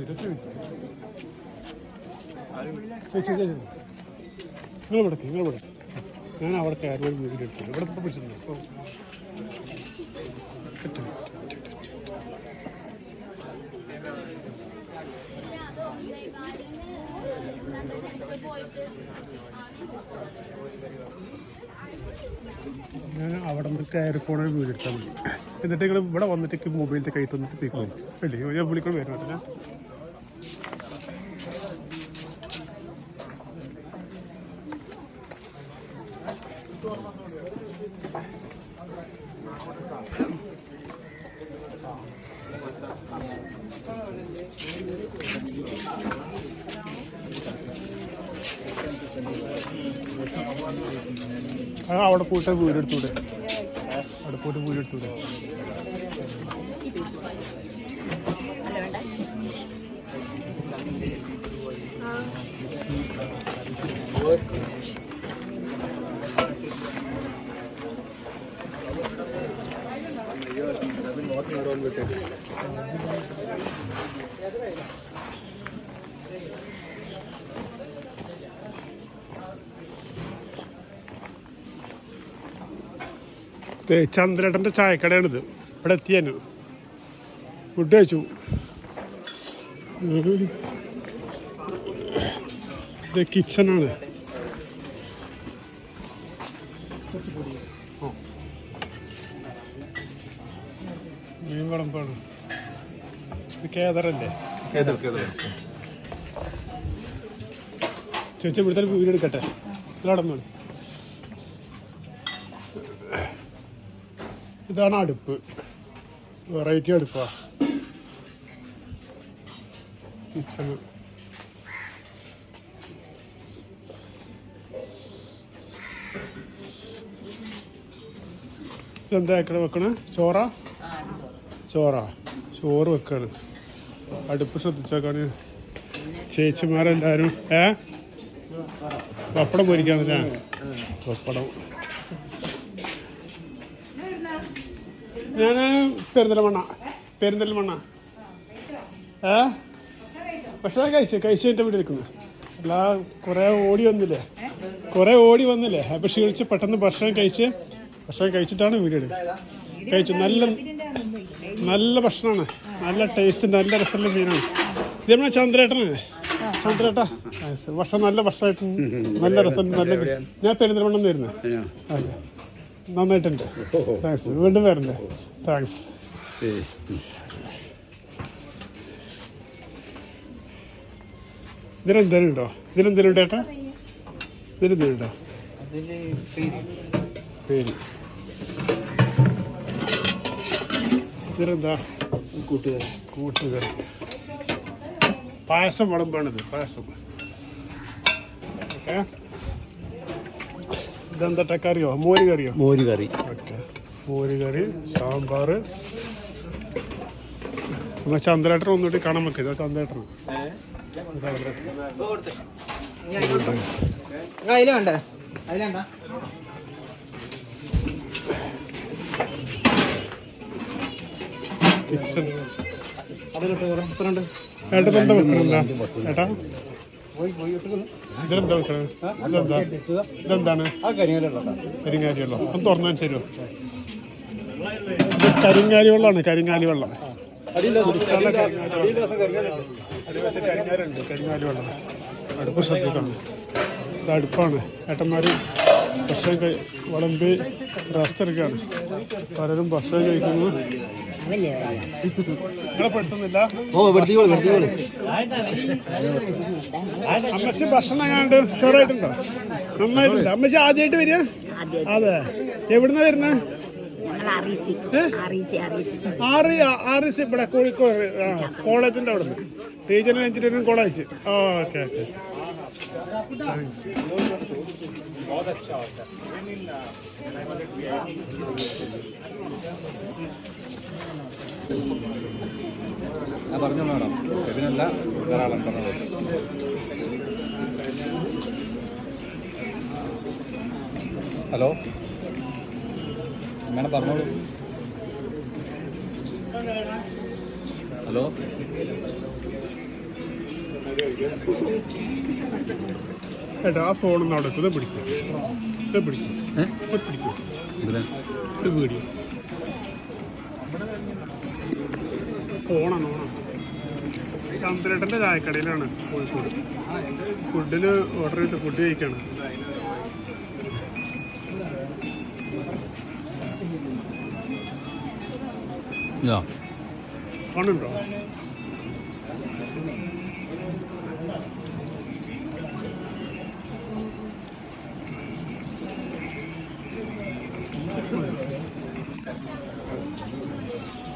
ചേച്ചി ചേച്ചി നിങ്ങൾ ഇവിടെ നിങ്ങൾ ഇവിടെ ഞാൻ അവിടെ കയറി ഒരു എടുത്തു ഇവിടെ ഇപ്പോൾ പിടിച്ചിട്ടുണ്ട് അപ്പോൾ ഞാൻ അവിടെ നിന്ന് കയറി പോണ വീട് എടുത്താൽ മതി എന്നിട്ട് നിങ്ങൾ ഇവിടെ വന്നിട്ട് മൊബൈലിന്റെ കൈ തന്നിട്ട് തീർക്കും അല്ലേ? ഞാൻ വിളിക്കണം വരുന്നുണ്ട് അവിടെ പോയിട്ട് വീട് എടുത്തൂടെ അവിടെ പോയിട്ട് വീട് എടുത്തൂടെ ദേ, ചന്ദ്രേട്ടന്റെ ചായക്കടയാണിത്. ഇവിടെ എത്തിയാൻ ഫുഡ് കഴിച്ചു. ഇത് കിച്ചണാണ്. മീൻ വിളമ്പാണ് ഇത് കേദറല്ലേ ചേച്ചി ഇവിടുത്തെ വീട് എടുക്കട്ടെ? നടന്നോളൂ ഇതാണ് അടുപ്പ്. വെറൈറ്റി അടുപ്പാ. കിച്ചണ് എന്താ വെക്കണ? വെക്കണ ചോറ. ചോറ? ചോറ് വെക്കാണ്. അടുപ്പ് ശ്രദ്ധിച്ചേക്കാണ്. ചേച്ചിമാരെല്ലാരും ഏ? പപ്പടം പൊരിക്കാന്നില്ല പപ്പടം. ഞാൻ പെരുന്തൽമണ്ണ പെരുന്തൽമണ്ണ. ഏ? പക്ഷെ കഴിച്ചു കഴിച്ചു എന്റെ വീട്ടിൽ ഇരിക്കുന്നു. അല്ല കുറേ ഓടി വന്നില്ലേ? കുറേ ഓടി വന്നില്ലേ? അപ്പം ക്ഷീണിച്ച് പെട്ടെന്ന് ഭക്ഷണം കഴിച്ച് ഭക്ഷണം കഴിച്ചിട്ടാണ് എടുക്കുന്നത്. കഴിച്ചു നല്ല നല്ല ഭക്ഷണമാണ്. നല്ല ടേസ്റ്റ് നല്ല രസമുള്ള മീനാണ്. ഇത് നമ്മളെ ചന്ദ്രേട്ടനാണ് ചന്ദ്രേട്ടാ? ഭക്ഷണം നല്ല ഭക്ഷണമായിട്ട് നല്ല രസം നല്ല ഞാൻ പെരുന്തൽമണ്ണം വരുന്നത് അതെ. നന്നായിട്ടുണ്ട്. താങ്ക്സ് വീണ്ടും വരണ്ടേ? താങ്ക്സ് ഇതിനെന്തേലും ഉണ്ടോ? ഇതിനെന്തേലും ഉണ്ടോ ഏട്ടാ? ഇതിനെന്തേലും ഉണ്ടോ? പേര്. ഇതിനെന്താ കൂട്ടുകാർ കൂട്ടുകറി പായസം വിളമ്പാണിത് പായസം. ഓക്കെ. ഇതെന്താ കറിയോ മോര് കറിയോ? മോര് കറി. ഓക്കെ. മോര് കറി സാമ്പാർ എന്നാൽ ചന്ദ്രേട്ടൻ ഒന്നുകൂടി കാണാൻ വെക്കുക ചന്ദ്രേട്ടൻ. അതിൽ വേണ്ട? അതിലേണ്ട കിച്ചൺ. ഏട്ടാ എന്താ വെക്കണില്ല ഏട്ടാ ഇതെന്താ വെക്കണത്? ഇതെന്താ? ഇതെന്താണ്? കരിങ്ങാലി വെള്ളം ഒന്ന് തുറന്നാൽ ശരിയോ ഇത് കരിങ്ങാലി വെള്ളമാണ് കരിങ്ങാലി വെള്ളം കരിങ്ങാലുണ്ട് കരിങ്ങാലി വെള്ളം അടുപ്പ് ശ്രദ്ധിക്കണം. ഇത് അടുപ്പാണ്. ഏട്ടന്മാർ ഭക്ഷണം കഴി വിളമ്പി റെസ്റ്റ് എടുക്കുകയാണ്. പലരും ഭക്ഷണം കഴിക്കുന്നു. നിങ്ങളെ പെടുത്തുന്നില്ല? ഓ വെടുത്തിക്കോളൂ വെടുത്തിക്കോളൂ അമ്മച്ചി ഭക്ഷണം എങ്ങാണ്ട് ഷുവറായിട്ടുണ്ടോ നന്നായിട്ടുണ്ട് അമ്മച്ചി ആദ്യമായിട്ട് വരിക? അതെ. എവിടുന്ന വരുന്നത് ആറ് ആറ് സി ഇവിടെ കോഴിക്കോട് ആ കോളേജിന്റെ അവിടെ നിന്ന് regional engineering college. Okay okay okay. ഞാൻ പറഞ്ഞു മാഡം. ഇതിനല്ല ധാരാളം പറഞ്ഞത് ഹലോ? മാഡം പറഞ്ഞോളൂ. ഹലോ? ഏട്ടാ ആ ഫോണൊന്നും അവിടെ. ഇത് പിടിക്കും. ഇത് പിടിക്കും? ഇത് പിടിക്കും. ഇത് വീഡിയോ ഓണാണ് ഓണം ചന്ദ്രേട്ടന്റെ ചായക്കടയിലാണ് കോഴിക്കോട്. ഫുഡിന് ഓർഡർ ചെയ്ത് ഫുഡ് കഴിക്കാണ്. ഇതാ. ഫോണുണ്ടോ